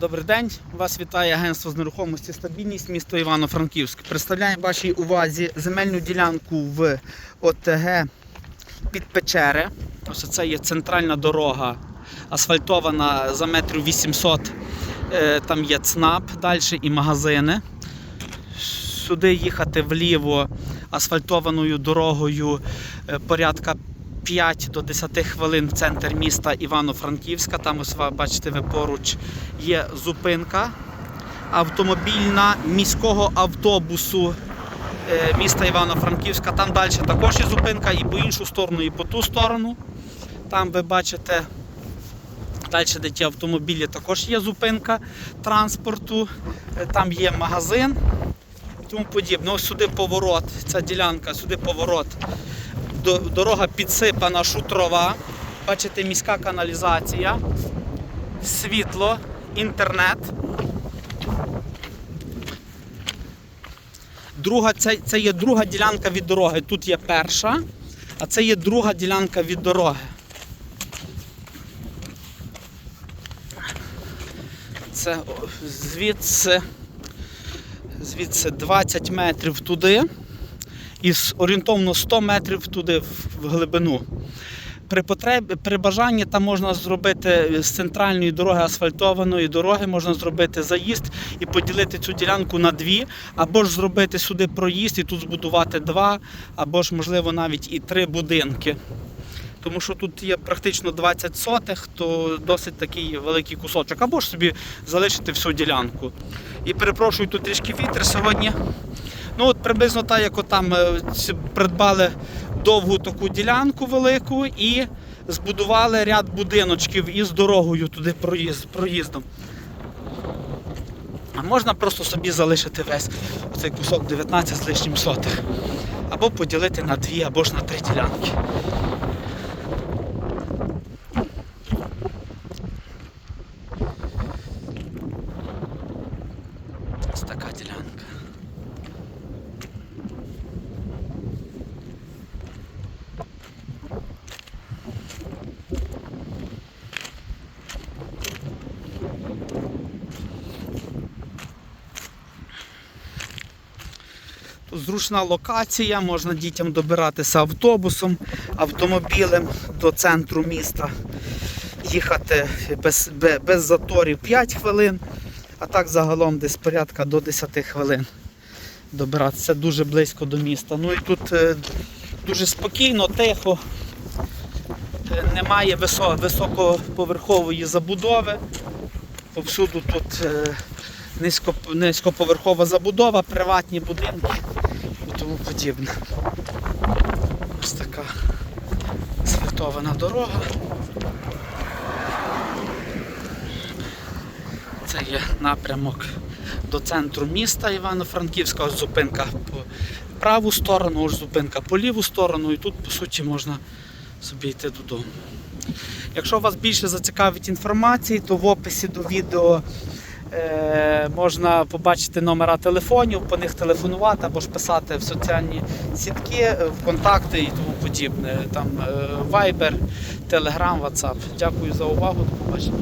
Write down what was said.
Добрий день, вас вітає агентство з нерухомості стабільність місто Івано-Франківськ. Представляємо вашій увазі земельну ділянку в ОТГ під Печери. Ось це є центральна дорога, асфальтована за метрів 800. Е, Там є ЦНАП далі і магазини. Сюди їхати вліво асфальтованою дорогою е, порядка 5 до 10 хвилин в центр міста Івано-Франківська. Там ось бачите, ви поруч є зупинка автомобільна міського автобусу е, міста Івано-Франківська. Там далі також є зупинка і по іншу сторону, і по ту сторону. Там ви бачите. Далі, де ті автомобілі, також є зупинка транспорту, е, там є магазин і тому подібне. Ось сюди поворот, ця ділянка, сюди поворот. До- Дорога підсипана шутрова. Бачите, міська каналізація, світло, інтернет. Друга, це, це є друга ділянка від дороги. Тут є перша, а це є друга ділянка від дороги. Це звідси, звідси 20 метрів туди і орієнтовно 100 метрів туди в глибину. При потребі, при бажанні там можна зробити з центральної дороги асфальтованої дороги, можна зробити заїзд і поділити цю ділянку на дві, або ж зробити сюди проїзд і тут збудувати два, або ж, можливо, навіть і три будинки. Тому що тут є практично 20 сотих, то досить такий великий кусочок. Або ж собі залишити всю ділянку. І перепрошую, тут трішки вітер сьогодні. Ну от приблизно так, як там придбали довгу таку ділянку велику і збудували ряд будиночків із дорогою туди проїзд, проїздом. А можна просто собі залишити весь цей кусок 19 з лишнім сотих. Або поділити на дві, або ж на три ділянки. Ось така ділянка. Зручна локація, можна дітям добиратися автобусом, автомобілем до центру міста, їхати без, бе- без заторів 5 хвилин, а так загалом десь порядка до 10 хвилин добиратися. Дуже близько до міста. Ну і тут е, дуже спокійно, тихо, е, немає високоповерхової забудови. Повсюду тут е, низько, низькоповерхова забудова, приватні будинки подібне. Ось така асфальтована дорога. Це є напрямок до центру міста Івано-Франківська, ось зупинка по праву сторону, ось зупинка по ліву сторону, і тут, по суті, можна собі йти додому. Якщо вас більше зацікавить інформації, то в описі до відео можна побачити номера телефонів, по них телефонувати або ж писати в соціальні сітки, е, в контакти і тому подібне. Там е, Viber, Telegram, WhatsApp. Дякую за увагу, до побачення.